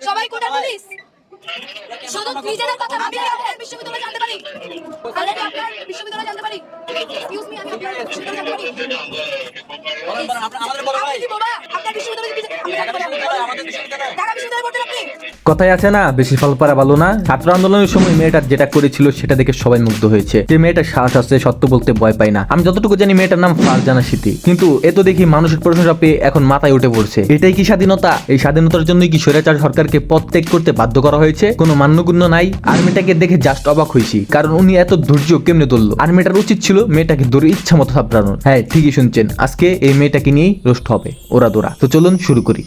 সবাই কোটা পুলিশ? শুধু নিজেদের কথা ভাবি আর আপনার বিশ্ববিদ্যালয় জানতে পারি। অলরেডি আপনার বিশ্ববিদ্যালয় জানতে পারি। এক্সকিউজ মি আমি আপনার বিশ্ববিদ্যালয় জানতে পারি। আমাদের বড় ভাই। আপনার বিশ্ববিদ্যালয় আমি জানতে পারি আমাদের বিশ্ববিদ্যালয়। ঢাকা বিশ্ববিদ্যালয় পড়তেন আপনি কথায় আছে না, বেশি ফল পারা ভালো না। ছাত্র আন্দোলনের সময় মেয়েটা যেটা করেছিল সেটা দেখে সবাই মুগ্ধ হয়েছে। যে মেয়েটার সাহস আছে, সত্য বলতে ভয় পায় না। আমি যতটুকু জানি মেয়েটার নাম ফারজানা স্মৃতি কিন্তু এ তো দেখি মানুষের প্রশংসা পেয়ে এখন মাথায় উঠে পড়ছে। এটাই কি স্বাধীনতা? এই স্বাধীনতার জন্যই কি স্বৈরাচার সরকারকে পদ ত্যাগ করতে বাধ্য করা হয়েছে? কোনো মান্যগুণ্য নাই। আর্মিটাকে দেখে জাস্ট অবাক হয়েছি। কারণ উনি এত ধৈর্য কেমনে ধরলো? আর্মিটার উচিত ছিল মেয়েটাকে ধরে ইচ্ছা মতো থাপড়ানোর। হ্যাঁ ঠিকই শুনছেন। আজকে এই মেয়েটাকে নিয়েই রোস্ট হবে। ওরা দোরা। তো চলুন শুরু করি।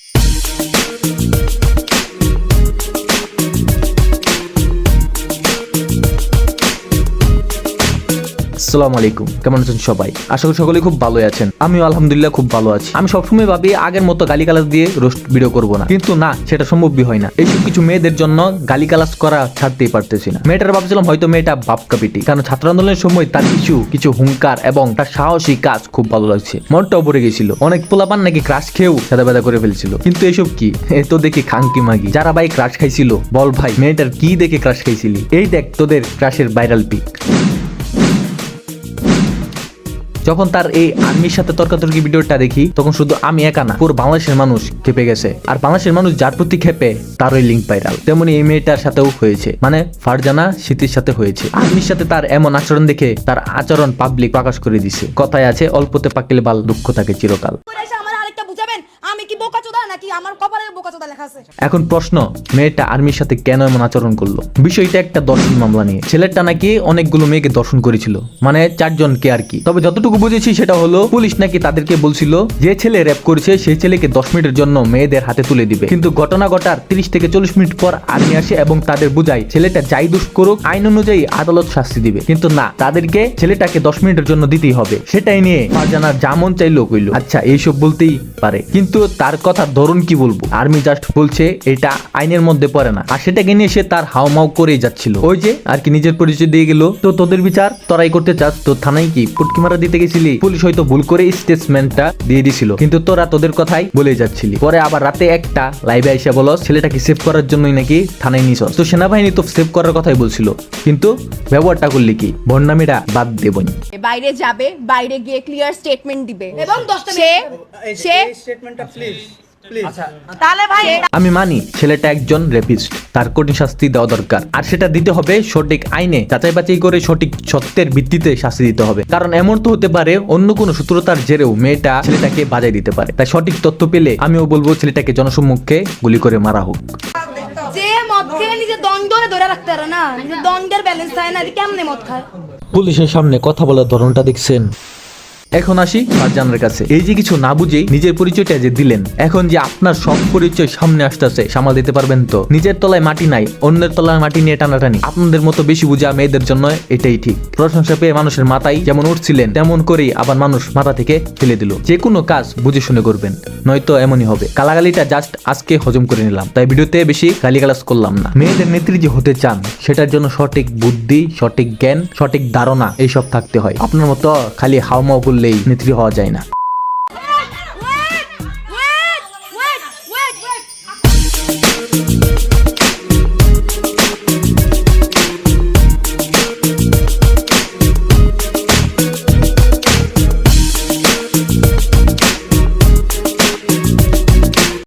আসসালামু আলাইকুম। কেমন আছেন সবাই? আশা করি সকলেই খুব ভালোই আছেন। আমিও আলহামদুলিল্লাহ খুব ভালো আছি। আমি সবসময় ভাবি আগের মতো গালিগালাজ দিয়ে রোস্ট ভিডিও করব না। কিন্তু না, সেটা সম্ভবই হয় না। এইসব কিছু মেয়েদের জন্য গালি গালিগালাজ করা ছাড়তেই পারতেছি না। মেয়েটার ভাবছিলাম হয়তো মেয়েটা বাপকা পিটি কারণ ছাত্র আন্দোলনের সময় তার কিছু কিছু হুঙ্কার এবং তার সাহসী কাজ খুব ভালো লাগছে। মনটাও ভরে গেছিল। অনেক পোলাপান নাকি ক্রাশ খেয়েও সাদা বেদা করে ফেলছিল। কিন্তু এসব কি? এ তো দেখি খাঙ্কি মাগি। যারা ভাই ক্রাশ খাইছিল, বল ভাই, মেয়েটার কি দেখে ক্রাশ খাইছিলি? এই দেখ তোদের ক্রাশের ভাইরাল পিক। যখন তার এই আর্মির সাথে তর্কাতর্কি ভিডিওটা দেখি, তখন শুধু আমি একা না, পুরো বাংলাদেশের মানুষ খেপে গেছে। আর বাংলাদেশের মানুষ যার প্রতি খেপে তার ওই লিঙ্ক ভাইরাল তেমনি এই মেয়েটার সাথেও হয়েছে। মানে ফারজানা স্মৃতির সাথে হয়েছে। আর্মির সাথে তার এমন আচরণ দেখে তার আচরণ পাবলিক প্রকাশ করে দিছে। কথায় আছে, অল্পতে পাকিলে বাল দুঃখ থাকে চিরকাল করে এসে আমার আরেকটা বুঝাবেন আমি কি বোকাচোদা নাকি আমার কপালে বোকাচোদা লেখা আছে? এখন প্রশ্ন, মেয়েটা আর্মির সাথে কেন এমন আচরণ করল? বিষয়টা একটা দর্শন মামলা নিয়ে। ছেলেটা নাকি অনেকগুলো মেয়েকে দর্শন করেছিল মানে চারজনকে আর কি। তবে যতটুকু বুঝেছি সেটা হলো, পুলিশ নাকি তাদেরকে বলছিল, যে ছেলে র্যাপ করেছে সেই ছেলেকে দশ মিনিটের জন্য মেয়েদের হাতে তুলে দিবে। কিন্তু ঘটনা ঘটার তিরিশ থেকে চল্লিশ মিনিট পর আর্মি আসে এবং তাদের বুঝায়, ছেলেটা যাই দোষ করুক, আইন অনুযায়ী আদালত শাস্তি দিবে। কিন্তু না, তাদেরকে ছেলেটাকে দশ মিনিটের জন্য দিতেই হবে। সেটাই নিয়ে ফারজানার যেমন চাইলো কইলো। আচ্ছা এইসব বলতেই পারে। কিন্তু তার কথা ধরুন কি বলব? আর্মি জাস্ট বলছে এটা আইনের মধ্যে পড়ে না। আর সেটাকে নিয়ে সে তার হাওমাও করেই যাচ্ছিল। ওই যে আর কি নিজের পরিচয় দিয়ে গেল। তো তোদের বিচার? তোরাই করতে চাস? তো থানায় কি পুটকি মারা দিতে গেছিলি? পুলিশ হয়তো ভুল করে স্টেটমেন্টটা দিয়ে দিছিল। কিন্তু তোরা তোদের কথাই বলে যাচ্ছিলি। পরে আবার রাতে একটা লাইভে এসে বলো ছেলেটাকে সেভ করার জন্যই নাকি থানায় নিছ তো সেনাবাহিনী তো সেভ করার কথাই বলছিল। কিন্তু ব্যবহারটা করলি কি? বন্যামিরা বাদ দেবনি। বাইরে যাবে বাইরে গিয়ে ক্লিয়ার স্টেটমেন্ট দিবে। এবং দশটা সে সে স্টেটমেন্টটা প্লিজ প্লিজ তাহলে ভাই আমি মানি ছেলেটা একজন রেপিস্ট তার কঠিন শাস্তি দেওয়া দরকার। আর সেটা দিতে হবে সঠিক আইনে যাচাই বাছাই করে সঠিক সত্যের ভিত্তিতে শাস্তি দিতে হবে। কারণ এমন তো হতে পারে অন্য কোনো সূত্রতার জেরেও মেয়েটা ছেলেটাকে বাজাই দিতে পারে। তাই সঠিক তথ্য পেলে আমিও বলব ছেলেটাকে জনসম্মুখে গুলি করে মারা হোক। যে মদ খেয়ে নিজে দণ্ডরে ধরে রাখতে পারে না নিজে দণ্ডের ব্যালেন্স থাকে না কেমনে মদ খায়? পুলিশের সামনে কথা বলার ধরনটা দেখছেন। এখন আসি ফারজানের কাছে। এই যে কিছু না বুঝেই নিজের পরিচয়টা যে দিলেন, এখন যে আপনার সব পরিচয় সামনে আসতেছে, সামাল দিতে পারবেন তো? নিজের তলায় মাটি নাই, অন্যের তলায় মাটি নিয়ে টানাটানি। আপনাদের মতো বেশি বুঝা মেয়েদের জন্য এটাই ঠিক। প্রশংসা পেয়ে মানুষের মাথায় যেমন উঠছিলেন, তেমন করেই আবার মানুষ মাথা থেকে ফেলে দিল। যে কোনো কাজ বুঝে শুনে করবেন, নয়তো এমনই হবে। গালাগালিটা জাস্ট আজকে হজম করে নিলাম। তাই ভিডিওতে বেশি গালিগালাজ করলাম না। মেয়েদের নেত্রী যে হতে চান, সেটার জন্য সঠিক বুদ্ধি, সঠিক জ্ঞান, সঠিক ধারণা, এইসব থাকতে হয়। আপনার মতো খালি হাওমাও করলেই নেত্রী হওয়া যায় না।